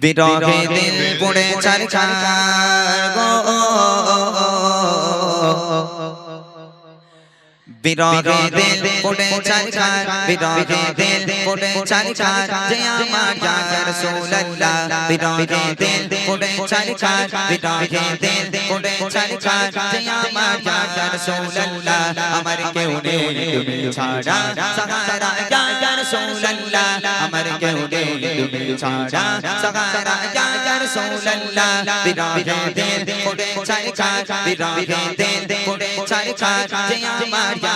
বিরহে দিল পুড়ে চার চার গো বিরহে দিল পড়ে চার চার বিরহে দিল পড়ে চার চার যে আমার জান রাসূলুল্লাহ বিরহে দিল পড়ে চার চার বিরহে দিল পড়ে চার চার যে আমার জান রাসূলুল্লাহ আমার কেউ নেই তুমি ছাড়া সাহারা জান রাসূলুল্লাহ আমার কেউ নেই তুমি ছাড়া সাহারা জান রাসূলুল্লাহ বিরহে দিল পড়ে চার চার বিরহে দিল পড়ে চার চার যে আমার জান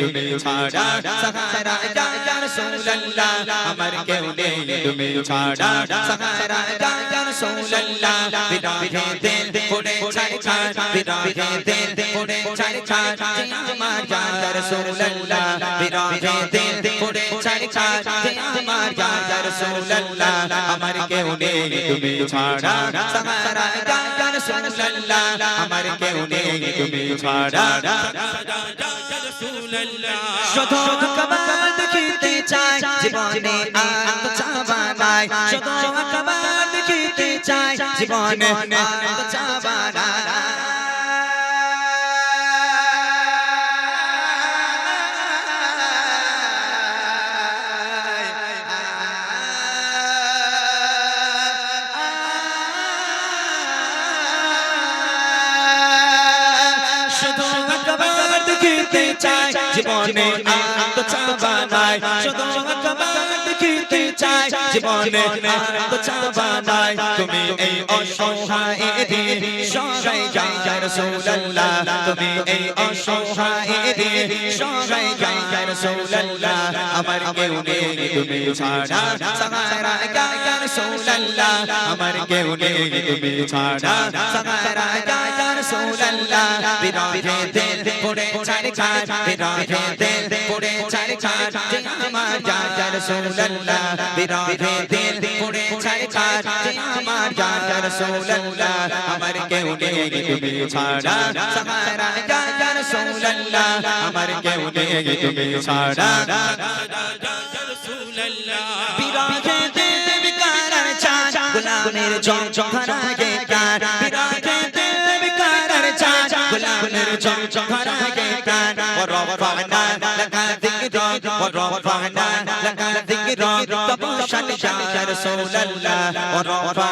তুমি ছাড়া সাহারা যা রাসূলুল্লাহ আমার কেউ নেই তুমি ছাড়া আমার কেউ নেই তুমি ছাড়া শুধু কমাল দেখিতে চাই জীবনে আনন্দ তো চাওয়া নাই। শুধু কমাল দেখিতে চাই জীবনে দেখিতে চাই, জীবনে আর তো চাওয়া নাই। শুধু কমাল দেখিতে চাই, জীবনে আর তো চাওয়া নাই। তুমি এই অসহায় দিয়ে সহায় যাই রাসূলুল্লাহ। তুমি এই অসহায় দিয়ে সহায় যাই রাসূলুল্লাহ। আমার কেউ নেই, তুমি ছাড়া সাহারা যাই রাসূলুল্লাহ। আমার কেউ নেই, তুমি ছাড়া সাহারা রাসূলুল্লাহ বিরহে দিল পড়ে ছাড় ছাড় বিরহে দিল পড়ে ছাড় ছাড় যে আমার যাই রাসূলুল্লাহ বিরহে দিল পড়ে ছাড় ছাড় যে আমার যাই রাসূলুল্লাহ আমার কেউ নেই তুমি ছাড়া। সাহারা যাই রাসূলুল্লাহ আমার কেউ নেই তুমি ছাড়া। বিরহে দিল বিকারার চাঁদ গোলামের জন ধরা গে রাসূলুল্লাহ ওয়া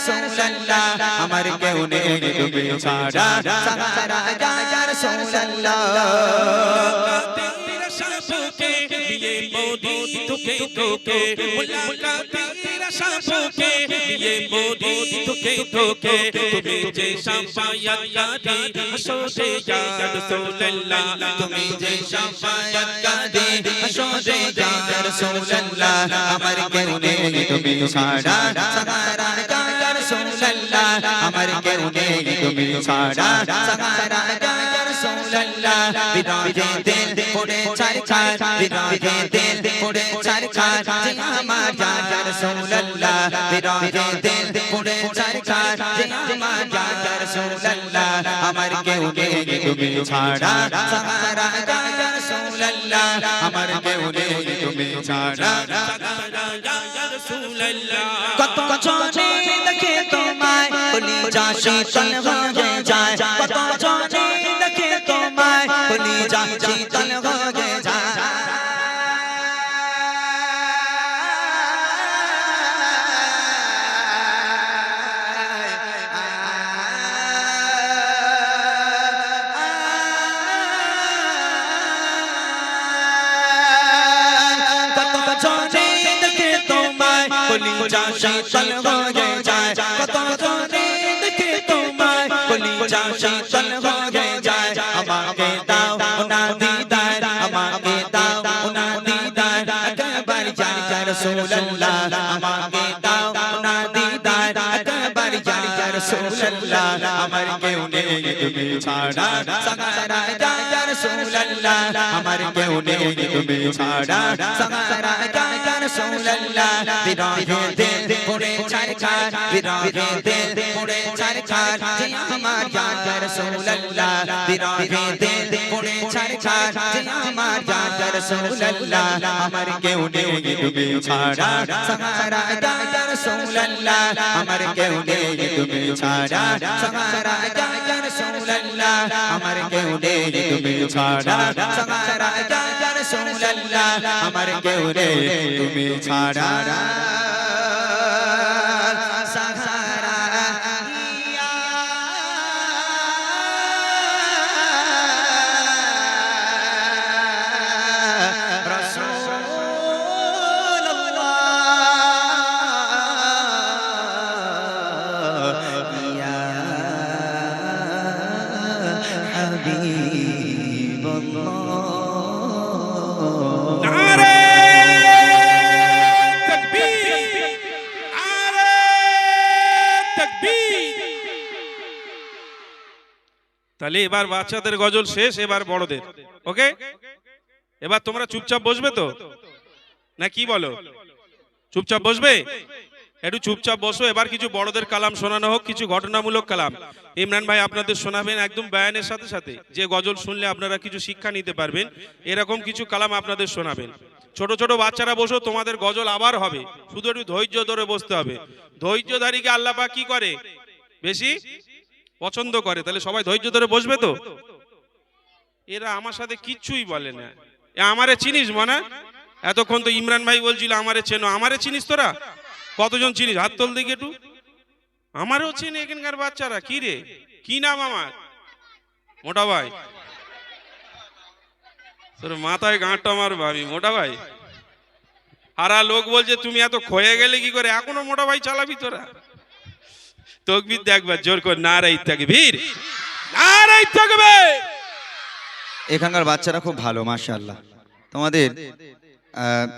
রাসূলুল্লাহ আমার কেউ নেই তুমি ছাড়া সাহারা যা রাসূলুল্লাহ ये मोदी तुके तुके मुलाकातेरा सापोके ये मोदी तुके तुके तुम्हें जे शाफायत दी हसो दे या रसूलल्लाह তুমি যে শাফায়াত কাঁদে হাসরে যা রাসূলুল্লাহ আমার কেউ নেই তুমি ছাড়া সাহারা যা রাসূলুল্লাহ আমার কেউ নেই তুমি ছাড়া। সাহারা যা রাসূলুল্লাহ রাসূলুল্লাহ দিল পড়ে ছারখার বিরহে দিল পড়ে ছারখার যে আমার ইয়া রাসূলুল্লাহ বিরহে দিল পড়ে ছারখার যে আমার ইয়া রাসূলুল্লাহ আমার কেউ নেই তুমি ছাড়া। সাহারা ইয়া রাসূলুল্লাহ আমার কেউ নেই তুমি ছাড়া। কত জনে দেখে তোমায় যা হয়ে যায় কত তুমি ছাড়া সাহারা ইয়া রসুলাল্লাহ আমার কেউ নেই তুমি ছাড়া সাহারা ইয়া রাসূলুল্লাহ বিরহে দিল পড়ে ছারখার বিরহে দে পড়ে ছারখার আমার ইয়া রাসূলুল্লাহ বিরহে দে পড়ে ছারখার যে আমার ইয়া রাসূলুল্লাহ আমার কেউ নেই তুমি ছাড়া সাহারা ইয়া রাসূলুল্লাহ আমার কেউ নেই তুমি ছাড়া সাহারা ইয়া রাসূলুল্লাহ আমার কেউ নেই তুমি ছাড়া সাহারা ইয়া রাসূলুল্লাহ আমার কেউ তুমি ছাড়া তাহলে এবার বাচ্চাদের গজল শেষ, এবার বড়দের, ওকে? এবার তোমরা চুপচাপ বসবে তো? না কি বলো? চুপচাপ বসবে? একটু চুপচাপ বসো, এবার কিছু বড়দের কালাম শোনানো হোক, কিছু ঘটনামূলক কালাম। ইমরান ভাই, আপনাদের শোনাবেন একদম বয়ানের সাথে সাথে। যে গজল শুনলে আপনারা কিছু শিক্ষা নিতে পারবেন, এরকম কিছু কালাম আপনাদের শোনাবেন। ছোট ছোট বাচ্চারা বসো, তোমাদের গজল আবার হবে। শুধু একটু ধৈর্য ধরে বসতে হবে। ধৈর্যধারীকে আল্লাহ পাক কি করে? বেশি? পছন্দ করে। তাহলে সবাই ধৈর্য ধরে বসবে তো? এরা আমার সাথে কিচ্ছুই বলে না। আমারে চিনিস মনে? এতক্ষণ তো ইমরান ভাই বলছিল, আমারে চেনো। আমারে চিনিস তোরা? কতজন চিনিস? হাত তোল দিকে একটু। আমারও চিনি এখানকার বাচ্চারা। কি রে? কি নাম আমার? মোটা ভাই। তোর মাথায় গাঁটটা আমার ভাবি, মোটা ভাই। হারা লোক বলছে, তুমি এত ক্ষয়ে গেলে কি করে? এখনও মোটা ভাই চালাবি তোরা? তকবির দেখবার জোর কর নারাই ভিড় নারাই থাকবে। এখানকার বাচ্চারা খুব ভালো, মাশাআল্লাহ। তোমাদের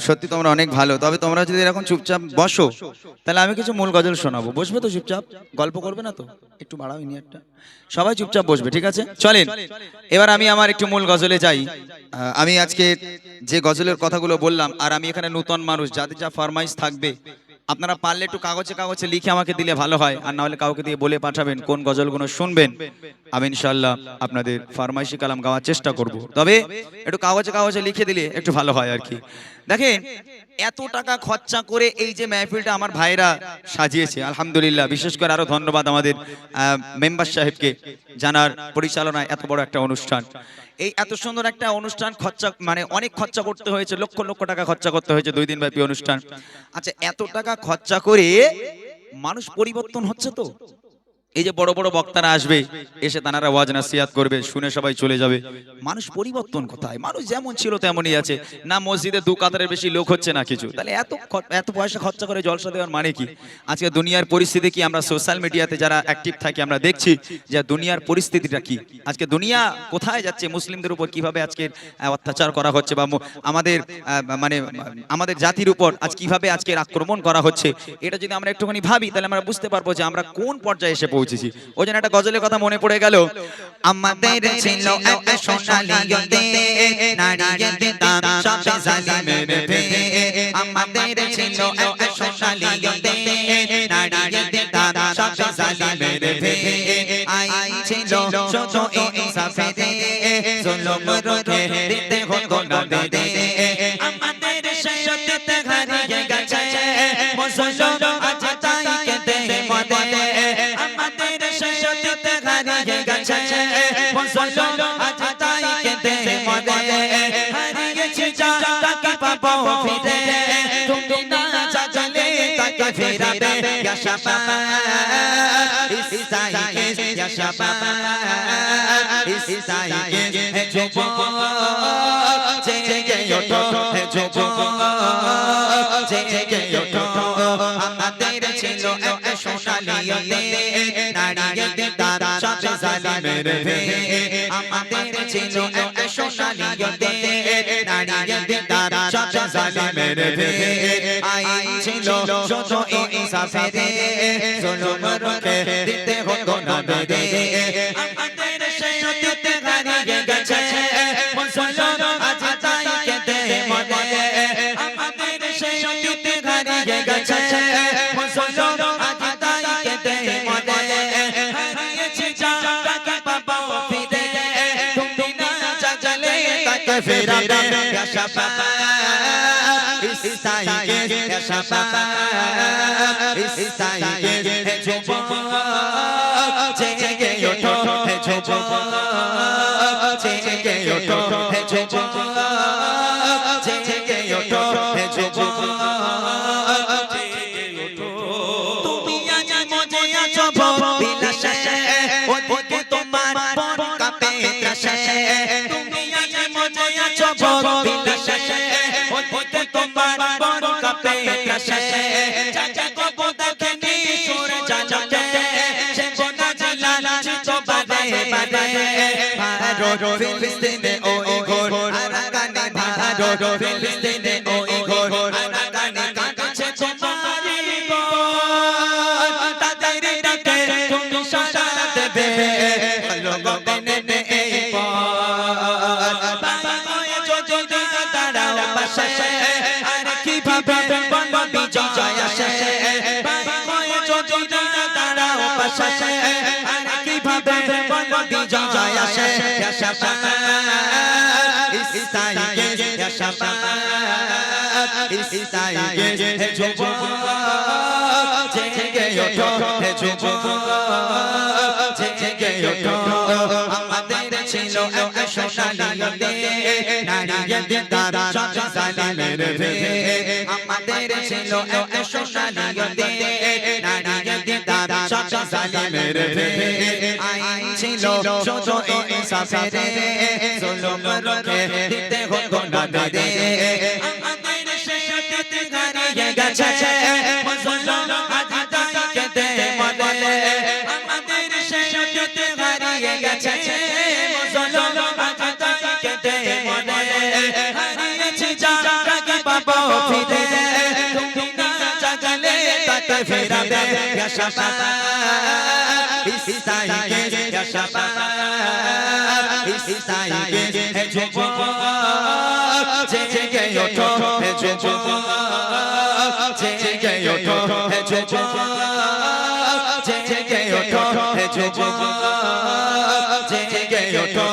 সত্যি তোমরা অনেক ভালো। তবে তোমরা যদি এরকম চুপচাপ বসো, তাহলে আমি কিছু মূল গজল শোনাবো। বসবে তো চুপচাপ? গল্প করবে না তো? একটু বাড়াও একটা। সবাই চুপচাপ বসবে, ঠিক আছে? চলেন, এবার আমি আমার একটু মূল গজলে যাই। আমি আজকে যে গজলের কথাগুলো বললাম, আর আমি এখানে নূতন মানুষ, যাদের যা ফরমাইশ থাকবে আপনারা পারলে একটু কাগজে কাগজে লিখে আমাকে দিলে ভালো হয়, আর না হলে কাউকে দিয়ে বলে পাঠাবেন কোন গজলগুলো শুনবেন। আমি ইনশাল্লাহ আপনাদের ফার্মাইশি কালাম গাওয়ার চেষ্টা করব। তবে একটু কাগজে কাগজে লিখে দিলে একটু ভালো হয় আর কি। দেখেন, এত টাকা খরচা করে এই যে মেহফিলটা আমার ভাইরা সাজিয়েছে, আলহামদুলিল্লাহ। বিশেষ করে আরও ধন্যবাদ আমাদের মেম্বার সাহেবকে জানার পরিচালনায় এত বড় একটা অনুষ্ঠান। এই এত সুন্দর একটা অনুষ্ঠান খরচা মানে অনেক খরচা করতে হয়েছে, লক্ষ লক্ষ টাকা খরচা করতে হয়েছে দুই দিন ব্যাপী অনুষ্ঠান। আচ্ছা এত টাকা খরচা করে মানুষ পরিবর্তন হচ্ছে তো? এই যে বড় বড় বক্তারা আসবে, এসে তানারা ওয়াজ নাসিয়াত করবে, শুনে সবাই চলে যাবে। মানুষ পরিবর্তন কোথায়? মানুষ যেমন ছিল তেমনই আছে। না মসজিদে দু কাতারের বেশি লোক হচ্ছে না কিছু। তাহলে এত এত পয়সা খরচা করে জলসা দেওয়ার মানে কি? আজকে দুনিয়ার পরিস্থিতি কি আমরা সোশ্যাল মিডিয়াতে যারা অ্যাক্টিভ থাকি আমরা দেখছি যে দুনিয়ার পরিস্থিতিটা কি? আজকে দুনিয়া কোথায় যাচ্ছে? মুসলিমদের উপর কীভাবে আজকে অত্যাচার করা হচ্ছে বা আমাদের মানে আমাদের জাতির উপর আজ কীভাবে আজকের আক্রমণ করা হচ্ছে? এটা যদি আমরা একটুখানি ভাবি, তাহলে আমরা বুঝতে পারব যে আমরা কোন পর্যায়ে এসে পৌঁছে পৌঁছেছি। ওই জন্য একটা গজলের কথা মনে পড়ে গেল। আমাদের ছিল একটা সোনালি নারী দিতাম সবে আমাদের ছিল একটা সোনালি নারী ফিরে। তুমি না চাচলে তাকে ফেরাবে। ইয়া শাবাব ইসাইকে ইয়া শাবাব ইসাইকে যুবক, জেগে ওঠো যুবক, জেগে ওঠো। আমাদের ছিল এক সোনালি ইয়তে নারী দিদার সব জালিমের ভে আমাদের ছিল এক সোনালি ইয়তে নারী দিদার সব জালিমের ভে আই ছিল ছোট ইনসাফে দে জুলুম রোখে দিতে হতো না দে আমাদের অতীত হারিয়ে গেছে মুসলমান আজ তাই কেঁদে মরে আমাদের অতীত হারিয়ে গেছে মুসলমান আজ তাই কেঁদে মরে হারিয়েছে যা তাকে পাবো ফিরে তুমি না জাগলে তাকে ফেরাবে ইয়া শাবাব ইসাইকে শাবাব ইসাইকে যুবক জেগে ওঠো হে যুবক জেগে ওঠো হে যুবক জেগে ওঠো হে যুবক তুমি আজ মজে আছো বিলাসে ওদিকে তোমার মন কাঁপে ত্রাসে কাঁপে ত্রাসে চাচা গো দেখে নি সে গোনা জিলা চিতো বাদে বাদে। ভারত ফিলিস্তিনে ওই ঘোর আরাকানে ভারত ফিলিস্তিনে ওই ঘোর আরাকানে কাঁদছে তোমারি বোন তাদের ডাকে তুমি সাড়া দেবে। পাশে আর কীভাবে বলব বিজয় আসে। ইসাইকে হে যুবক জেগে ওঠো যুবক জেগে ওঠো ছিল এক সোনালি ইয়তে নারী সব জালিমের ভে আমাদের ছিল এক সোনালি ইয়তে নারী সব জালিমের ভে আইন ছিল ছোট ইনসাফে দে জুলুম রোখে দিতে হতো না দে তাকে ফেরাবে ইয়া শাবাব ইসাইকে ইয়া শাবাব ইসাইকে হে যুবক জেগে ওঠো হে যুবক জেগে ওঠো হে যুবক জেগে ওঠো হে যুবক জেগে ওঠো হে যুবক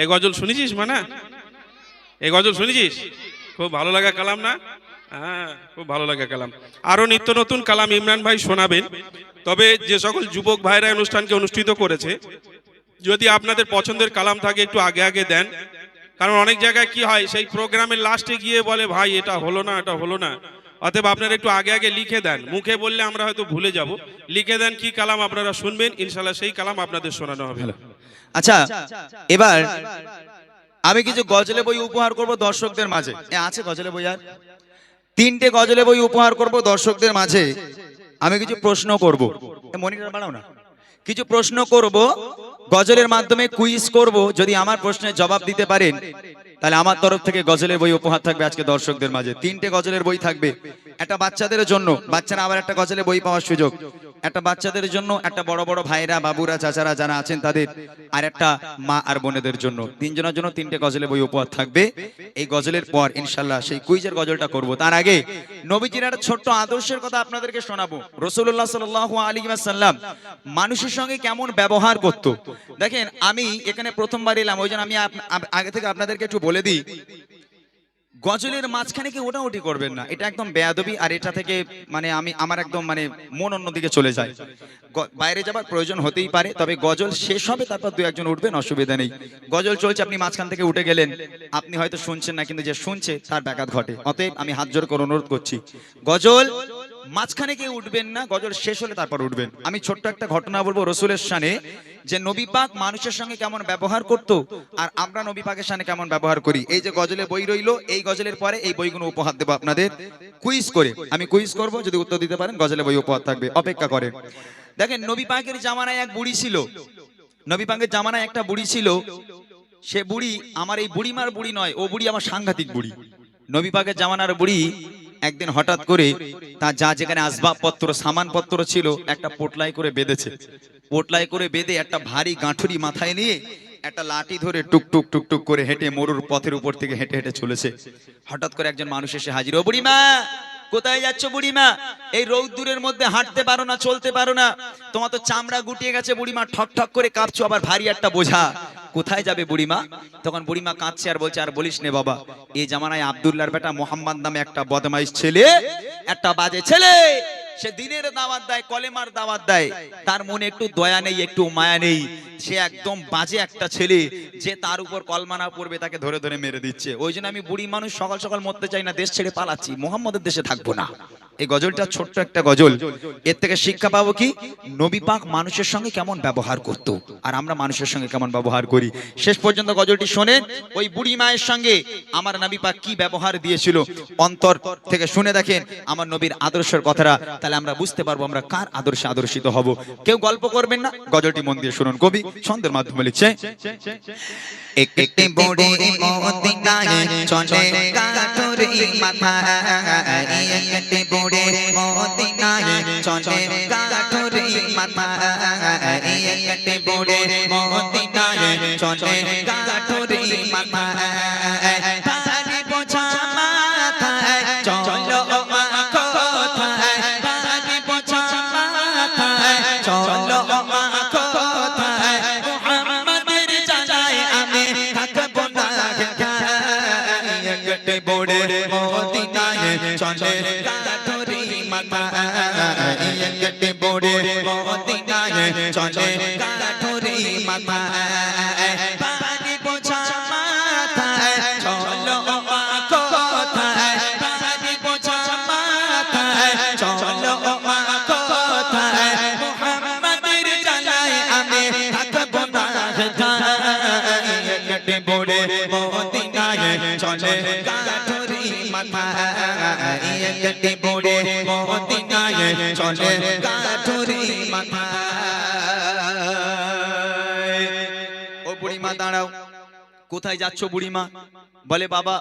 এই গজল শুনেছিস মানা? এই গজল শুনেছিস? খুব ভালো লাগা কালাম না? হ্যাঁ খুব ভালো লাগা কালাম। আরও নিত্য নতুন কালাম ইমরান ভাই শোনাবেন। তবে যে সকল যুবক ভাইরা অনুষ্ঠানকে অনুষ্ঠিত করেছে, যদি আপনাদের পছন্দের কালাম থাকে, একটু আগে আগে দেন। কারণ অনেক জায়গায় কি হয়, সেই প্রোগ্রামের লাস্টে গিয়ে বলে, ভাই, এটা হলো না, এটা হলো না। অতএব আপনারা একটু আগে আগে লিখে দেন। মুখে বললে আমরা হয়তো ভুলে যাব। লিখে দেন কি কালাম আপনারা শুনবেন ইনশাল্লাহ সেই কালাম আপনাদের শোনানো হবে। আচ্ছা এবার আমি কিছু গজলে বই উপহার করব দর্শকদের মাঝে। আছে গজলে বই আর? তিনটে গজলে বই উপহার করব দর্শকদের মাঝে। আমি কিছু প্রশ্ন করব। মনিটর বাড়াও না। কিছু প্রশ্ন করব গজলের মাধ্যমে কুইজ করব যদি আমার প্রশ্নের জবাব দিতে পারেন। তাহলে আমার তরফ থেকে গজলের বই উপহার থাকবে আজকে দর্শকদের মাঝে। তিনটে গজলের বই থাকবে। একটা বাচ্চাদের জন্য, বাচ্চারা আবার একটা গজলের বই পাওয়ার সুযোগ। একটা বাচ্চাদের জন্য, একটা বড় বড় ভাইরা, বাবুরা, চাচারা যারা আছেন তাদের, আর একটা মা আর বোনেদের জন্য। তিনজনের জন্য তিনটে গজলের বই উপহার থাকবে। এই গজলের পর ইনশাল্লাহ সেই কুইজের গজলটা করব। তার আগে নবীজির একটা ছোট্ট আদর্শের কথা আপনাদেরকে শোনাবো। রসুল্লাহ সাল আলী সাল্লাম মানুষের সঙ্গে কেমন ব্যবহার করত? দেখেন, আমি এখানে প্রথমবার এলাম, ওই জন্য আমি আগে থেকে আপনাদেরকে একটু বলে দিই, গজলের মাঝখানে কি ওটাউটি করবেন না? এটা একদম বেয়াদবি, আর এটা থেকে মানে আমি, আমার একদম মানে মন অন্যদিকে চলে যায়। বাইরে যাবার প্রয়োজন হতেই পারে, তবে গজল শেষ হবে, তারপর দু একজন উঠবেন, অসুবিধা নেই। গজল চলছে, আপনি মাঝখান থেকে উঠে গেলেন। আপনি হয়তো শুনছেন না, কিন্তু যে শুনছে, তার ব্যাঘাত ঘটে। অতএব আমি হাত জোর করে অনুরোধ করছি, গজল মাঝখানে কেউ উঠবেন না গজল শেষ হলে তারপর উঠবেন। আমি ছোট্ট একটা ঘটনা বলব রসুলের শানে যে নবী পাক মানুষের সঙ্গে কেমন ব্যবহার করত আর আমরা নবী পাকের সামনে কেমন ব্যবহার করি। এই যে গজলে বই রইল এই গজলের পরে এই বইগুলো উপহার দেবো আপনাদের। কুইজ করে আমি কুইজ করব যদি উত্তর দিতে পারেন গজলে বই উপহার থাকবে অপেক্ষা করে দেখেন নবী পাকের জামানায় এক বুড়ি ছিল। নবী পাকের জামানায় একটা বুড়ি ছিল। সে বুড়ি আমার এই বুড়িমার বুড়ি নয় ও বুড়ি আমার সাংঘাতিক বুড়ি। নবী পাকের জামানার বুড়ি একদিন হঠাৎ করে তার যা যেখানে আসবাবপত্র, সামানপত্র ছিল, একটা পোটলাই করে বেঁধেছে। পোটলাই করে বেঁধে একটা ভারী গাঁঠুরি মাথায় নিয়ে একটা লাঠি ধরে টুকটুক টুকটুক টুক টুক করে হেঁটে মরুর পথের উপর থেকে হেঁটে হেঁটে চলেছে। হঠাৎ করে একজন মানুষ এসে হাজির, ও বুড়িমা কোথায় যাচ্ছ বুড়িমা? এই রৌদ্দুরের মধ্যে হাঁটতে পারো না, চলতে পারো না। তোমার তো চামড়া গুটিয়ে গেছে বুড়িমা, ঠক ঠক করে কাঁপছো, আবার ভারী একটা বোঝা। কোথায় যাবে বুড়িমা? তখন বুড়িমা কাঁদছে আর বলছে, আর বলিস নে বাবা, এই জামানায় আবদুল্লার বেটা মোহাম্মদ নামে একটা বদমাইশ ছেলে, একটা বাজে ছেলে সে দিনের দাওয়াত দেয়, কলেমার দাওয়াত দেয়। তার মনে একটু দয়া নেই, একটু মায়া নেই। সে একদম বাজে একটা ছেলে যে তার উপর কলমানা পড়বে, তাকে ধরে ধরে মেরে দিচ্ছে। ওই জন্য আমি বুড়ি মানুষ সকাল সকাল মরতে চাই না, দেশ ছেড়ে পালাচ্ছি। মোহাম্মদের দেশে থাকব না। এই গজলটা ছোট্ট একটা গজল। এর থেকে শিক্ষা পাবো কি, নবী পাক মানুষের সঙ্গে কেমন ব্যবহার করত, আর আমরা মানুষের সঙ্গে কেমন ব্যবহার করি। শেষ পর্যন্ত গজলটি শোনেন ওই বুড়ি মায়ের সঙ্গে আমার নবী পাক কি ব্যবহার দিয়েছিল? অন্তর থেকে শুনে দেখেন আমার নবীর আদর্শের কথাটা। তাহলে আমরা বুঝতে পারব আমরা কার আদর্শে আদর্শিত হব। কেউ গল্প করবেন না? গজলটি মন দিয়ে শুনুন। কবি ছন্দের মাধ্যমে লিখছে একটি বুড়ি মদিনায় চলে। কাঠুরি মাথা একটি বুড়ি মদিনায় চলে। কাঠুরি মদিনায় চলে কাঠুরি মাথায় পানি পোছা মাথায় চলো মা কোথায় পানি পোছা মাথায় চলো মা কোথায় মুহাম্মাদের জানায় আমি থাকব না একটি বড়ে মদিনায় চলে কাঠুরি মাথায় একটি বড়ে মদিনায় চলে কাঠুরি মাথায় কোথায় যাচ্ছ বুড়িমা বলে বাবা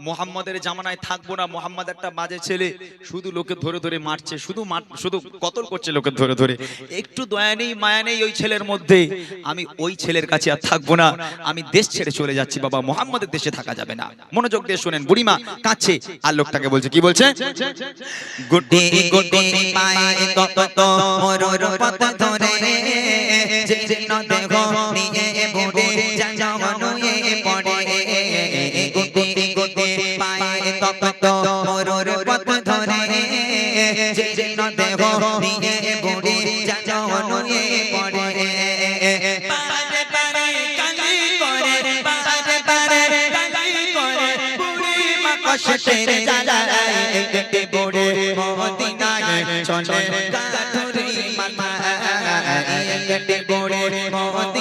মোহাম্মদের জামানায় থাকব না মোহাম্মদ একটা বাজে ছেলে শুধু লোকে ধরে ধরে মারছে শুধু শুধু কতল করছে লোকে ধরে ধরে একটু দয়া নেই মায়া নেই ওই ছেলের মধ্যে আমি ওই ছেলের কাছে আর থাকব না আমি দেশ ছেড়ে চলে যাচ্ছি বাবা মোহাম্মদের দেশে থাকা যাবে না মনোযোগ দিয়ে শোনেন বুড়িমা কাছে আর লোকটাকে বলছে কি বলছে গুটি গুটি পায়ে তত তো মরুর পথ দেহ নিয়ে বুড়ে জানুয়ে পড়ে পারে পারে কালি করে পারে পারে কালি করে বুড়ি মা কষ্টের জ্বালায় একটি বড়ে। মদিনায় চলে কাঠুরি মাথায় একটি বড়ে। মদিনায়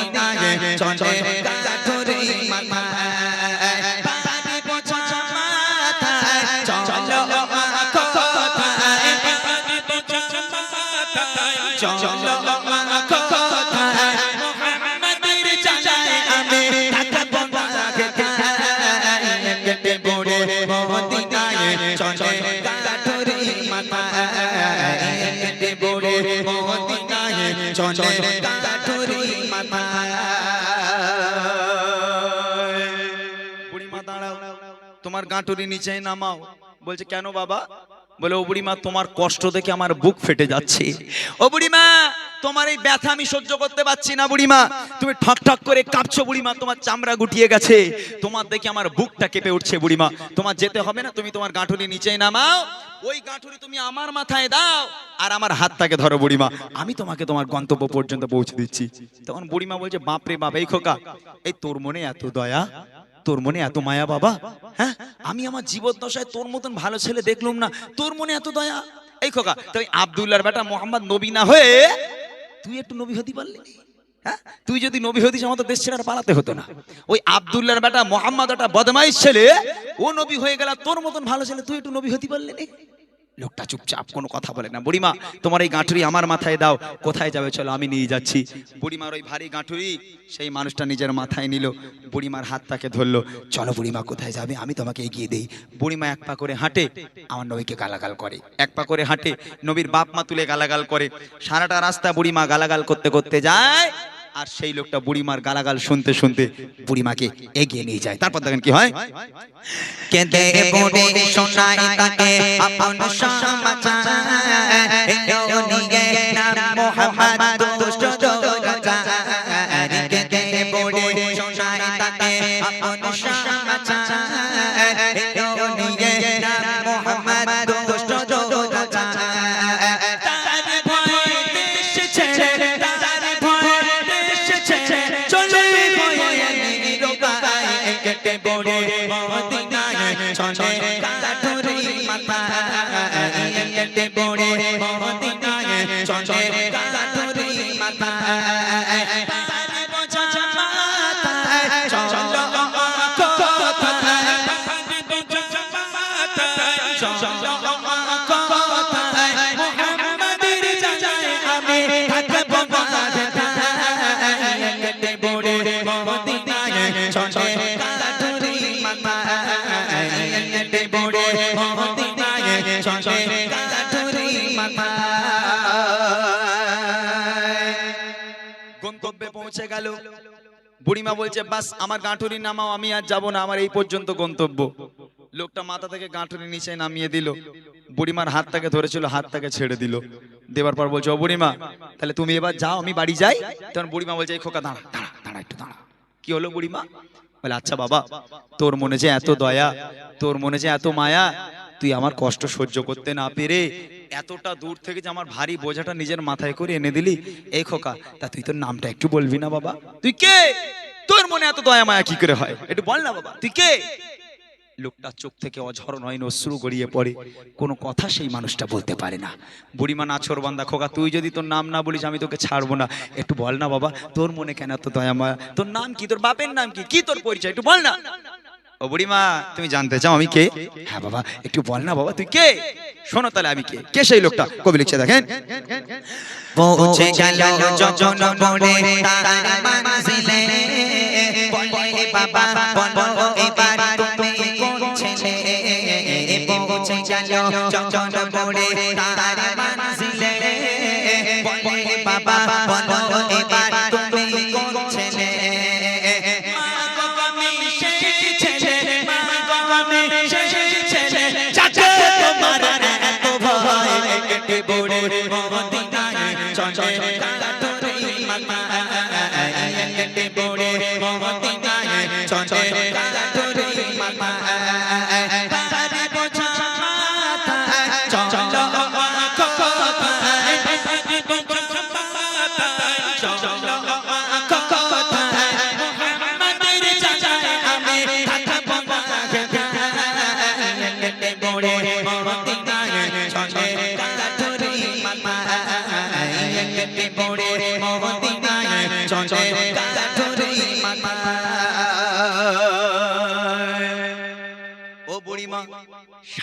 গাঁটুরি নিচে নামাও। বলছে, কেন বাবা? বলে, ও বুড়িমা, তোমার কষ্ট দেখে আমার বুক ফেটে যাচ্ছে। ও বুড়িমা, তোমার এই ব্যথা আমি সহ্য করতে পারছি না বুড়িমা। তুমি ঠক ঠক করে কাঁপছো বুড়িমা, তোমার চামড়া গুটিয়ে গেছে। তোমার দেখে আমার বুকটা কেঁপে উঠছে বুড়িমা। তোমার যেতে হবে না, তুমি তোমার গাঁটুরি নিচে নামাও। ওই গাঁটুরি তুমি আমার মাথায় দাও আর আমার হাতটাকে ধরো বুড়িমা। আমি তোমাকে তোমার গন্তব্য পর্যন্ত পৌঁছে দিচ্ছি। তখন বুড়িমা বলছে, বাপরে বাপ, এই খোকা, এই তোর মনে এত দয়া? তোর মনে এত মায়া বাবা? হ্যাঁ? আমি আমার জীবদ্দশায় তোর মতন ভালো ছেলে দেখলুম না। তোর মনে এত দয়া? এই খোকা, তুই আব্দুল্লাহর বেটা মোহাম্মদ নবী না হয়ে তুই একটু নবী হতে পারলি হ্যাঁ? তুই যদি নবী হতিস, আমাদের দেশ ছেড়ে পালাতে হতো না। ওই আব্দুল্লাহর বেটা মোহাম্মদ একটা বদমাইশ ছেলে, ও নবী হয়ে গেল তোর মতন ভালো ছেলে তুই একটু নবী হতে পারলি নে? লোকটা চুপচাপ কোনো কথা বলে না। বুড়িমা, তোমার এই গাঁঠুরি আমার মাথায় দাও। কোথায় যাবে চলো, আমি নিয়ে যাচ্ছি। বুড়িমার ওই ভারী গাঁঠুরি, সেই মানুষটা নিজের মাথায় নিল। বুড়িমার হাতটাকে ধরলো, চলো বুড়িমা, কোথায় যাবে? আমি তোমাকে এগিয়ে দিই। বুড়িমা এক পা করে হাঁটে, আমার নবীকে গালাগাল করে। এক পা করে হাঁটে, নবীর বাপ মা তুলে গালাগাল করে। সারাটা রাস্তা বুড়িমা গালাগাল করতে করতে যায়। আর সেই লোকটা বুড়িমার গালাগাল শুনতে শুনতে বুড়িমাকে এগিয়ে নিয়ে যায়। তারপর দেখেন কি হয়? কেঁদে পড়ে শোনাই তাকে আপন সমাচার। নিয়ে নাম মোহাম্মদ গেল। বুড়িমা বলছে, বাস, আমার গাঁঠুরি নামাও, আমি আর যাব না, আমার এই পর্যন্ত গন্তব্য। লোকটা মাথা থেকে গাঁঠুরি নিচে নামিয়ে দিল। বুড়িমার হাতটাকে ধরেছিল, হাতটাকে ছেড়ে দিল। দেবার পর বলছে, ও বুড়িমা, তাহলে তুমি এবার যাও, আমি বাড়ি যাই। তখন বুড়িমা বলছে, এই খোকা, দাঁড়া দাঁড়া দাঁড়া একটু, দাঁড়া। কি হলো বুড়িমা? বলে আচ্ছা বাবা, তোর মনে যে এত দয়া, তোর মনে যে এত মায়া, তুই আমার কষ্ট সহ্য করতে না পেরে এতটা দূর থেকে যে আমার ভারী বোঝাটা নিজের মাথায় করে এনে দিলি, এই খোকা, তা তুই তোর নামটা একটু বলবি না বাবা? তুই কে? তোর মনে এত দয়া মায়া কি করে হয়? একটু বল না বাবা, তুই কে? লোকটা চোখ থেকে অঝর নয়ন অশ্রু গড়িয়ে পড়ে। কোনো কথা সেই মানুষটা বলতে পারে না। বুড়িমা নাছর বান্দা খোকা, তুই যদি তোর নাম না বলিস, আমি তোকে ছাড়বো না। একটু বল না বাবা, তোর মনে কেন এত দয়া মায়া? তোর নাম কি? তোর বাপের নাম কি? কি তোর পরিচয়? একটু বল না। ও বুড়িমা তুমি জানতে চাও আমি কে? হ্যাঁ বাবা একটু বল না বাবা তুই কে? শোনো তাহলে আমি কে? কে সেই লোকটা? কবি লিখছে দেখেন। পৌঁছে গেল যজন পড়ে তার মঞ্জিলে বলে বাবা বলো এবার তুমি কোন ছেলে পৌঁছে গেল যজন পড়ে তার মঞ্জিলে বলে বাবা চলে কেটে পড়ে মদিনায় চলে কাঠুরি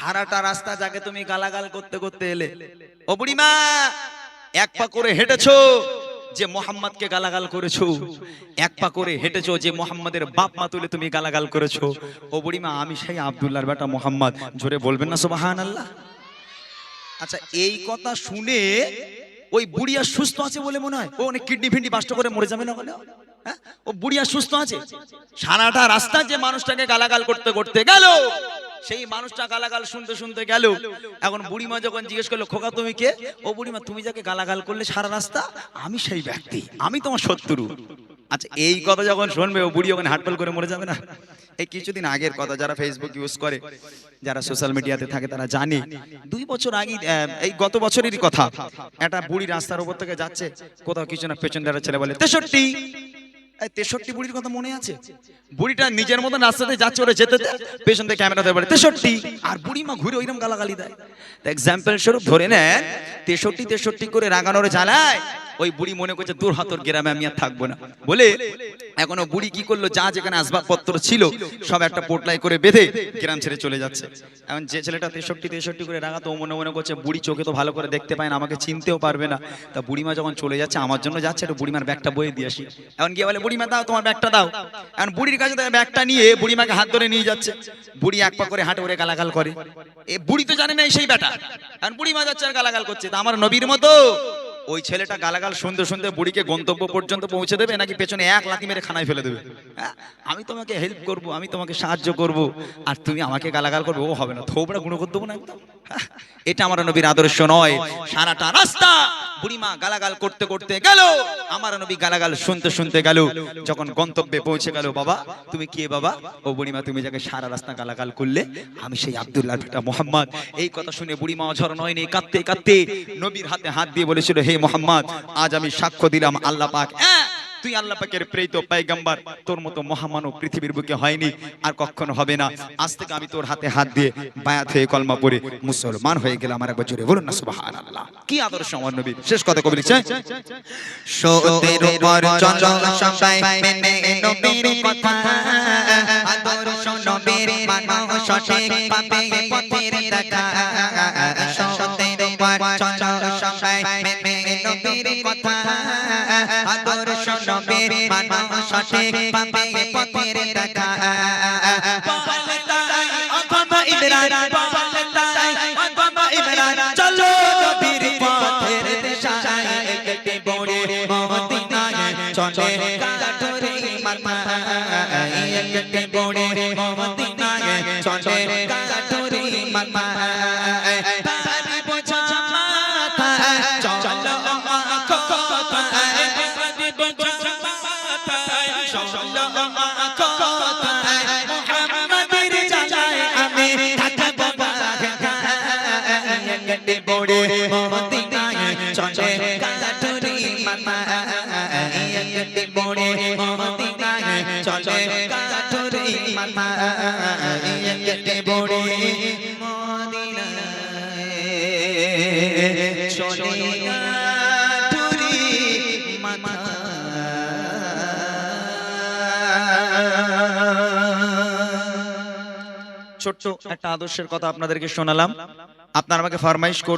সারাটা রাস্তা যাকে তুমি গালাগাল করতে করতে এলে। ও বুড়িমা, এক পা করে হেঁটেছো যে মোহাম্মদকে গালাগাল করেছ। এক পা করে হেঁটেছো যে মোহাম্মদের বাপ মা তুলে তুমি গালাগাল করেছ। ও বুড়িমা, আমি সেই আব্দুল্লাহর বেটা মোহাম্মদ। জোরে বলবেন না সুবাহান আল্লাহ আচ্ছা এই কথা শুনে ওই বুড়িয়া সুস্থ আছে বলে মনে হয়? ও অনেক কিডনি ফিডনি বাস্ট করে মরে যাবে না বলে? হ্যাঁ? ও বুড়িয়া সুস্থ আছে? সারাটা রাস্তা যে মানুষটাকে গালাগাল করতে করতে গেল। সেই মানুষটা গালাগাল শুনতে শুনতে গেল। এখন বুড়িমা যখন জিজ্ঞেস করল, খোকা তুমি কে? ও বুড়িমা, তুমি যাকে গালাগাল করলে সারা রাস্তা, আমি সেই ব্যক্তি, আমি তোমার শত্রু। আচ্ছা এই কথা যখন শুনবে, ও বুড়ি ওখানে হাটপাল করে মরে যাবে না? এই কিছুদিন আগের কথা যারা ফেসবুক ইউজ করে, যারা সোশ্যাল মিডিয়াতে থাকে, তারা জানে। দুই বছর আগে এই গত বছরেরই কথা। একটা বুড়ি রাস্তার উপর থেকে যাচ্ছে, কোথাও কিছু না পেছন ছেলে বলে, তেষট্টি। তেষট্টি বুড়ির কথা মনে আছে? বুড়িটা নিজের মতন রাস্তাতে যাচ্ছে ওরা যেতে পেছন থেকে ক্যামেরা বলে তেষট্টি। আর বুড়ি মা ঘুরে ওইরকম গালাগালি দেয়। এক্সাম্পল স্বরূপ ধরে নেন, তেষট্টি তেষট্টি করে রাগানোর জ্বালায় ওই বুড়ি মনে করছে, দূর হাতর গ্রামে আমি আর থাকব না। বলে এখনও বুড়ি কি করল, যা যেখানে আসবাবপত্র ছিল, সব একটা পোটলাই করে বেঁধে গ্রাম ছেড়ে চলে যাচ্ছে। এখন যে ছেলেটা তেষট্টি তেষট্টি করে রাগাতো ও মনে মনে করছে, বুড়ি চোখে তো ভালো করে দেখতে পায় না, আমাকে চিনতেও পারবে না। তা বুড়িমা যখন চলে যাচ্ছে, আমার জন্য যাচ্ছে, একটু বুড়িমার ব্যাগটা বয়ে দিয়ে আসি। এখন গিয়ে বলে, বুড়িমা, দাও তোমার ব্যাগটা, দাও। এখন বুড়ির কাছে ব্যাগটা নিয়ে বুড়িমাকে হাত ধরে নিয়ে যাচ্ছে। বুড়ি এক পা করে হাঁটে ওরে গালাগাল করে। এ বুড়ি তো জানে না সেই বেটা। এখন বুড়িমা যাচ্ছে আর গালাগাল করছে। তা আমার নবীর মতো ওই ছেলেটা গালাগাল শুনতে শুনতে বুড়িকে গন্তব্য পর্যন্ত পৌঁছে দেবে, নাকি পেছনে এক লাথি মেরে খানায় ফেলে দেবে হ্যাঁ? আমি তোমাকে হেল্প করব, আমি তোমাকে সাহায্য করব, আর তুমি আমাকে গালাগাল করবে, ও হবে না, থোবড়া গুণ করতে না হ্যাঁ? এটা আমার নবীর আদর্শ নয়, সারাটা রাস্তা বুড়িমা গালাগাল করতে করতে গেল, আমার নবী গালাগাল শুনতে শুনতে গেল, যখন গন্তব্যে পৌঁছে গেল, বাবা, তুমি কে বাবা ও বুড়িমা, তুমি যাকে সারা রাস্তা গালাগাল করলে, আমি সেই আব্দুল্লাহ মোহাম্মদ এই কথা শুনে বুড়িমা অঝর নয় নেই কাঁদতে কাঁদতে নবীর হাতে হাত দিয়ে বলেছিল, হে মোহাম্মদ, আজ আমি সাক্ষ্য দিলাম আল্লাহ পাক। তুই আল্লাহ পাকের প্রেরিত পাইগাম্বার তোর মতো মহামানব পৃথিবীর বুকে হয়নি, আর কখনো হবে না। আজ থেকে আমি তোর হাতে হাত দিয়ে বায়াত হয়ে কলমা পড়ে মুসলমান হয়ে গেলাম। আমার একবার জোরে বলুন না, সুবহানাল্লাহ। কি আদর্শ আমার নবী? শেষ কথা কবি লিখছে। সত্যের উপর চলো সবাই মেনে নবীর কথা। আদর্শ নবীর মানো সঠিক পাবে পথের দেখা। সঠিক পাবে পথের ইমরান, চলো নবীর পথের দিশায়। একটি বড়ে মদিনায় চলে কাঠুরে মাথায়। একটি বড়ে মদিনায় চলে কাঠুরে মাথায়। একটি বড়ে মদিনায় চলে কাঠুরে মাথায় একটি বড়ে মদিনায় চলে কাঠুরে ছোট্ট একটা আদর্শের কথা আপনাদেরকে শোনালাম। আপনারা আমাকে ফরমাইশ করবেন।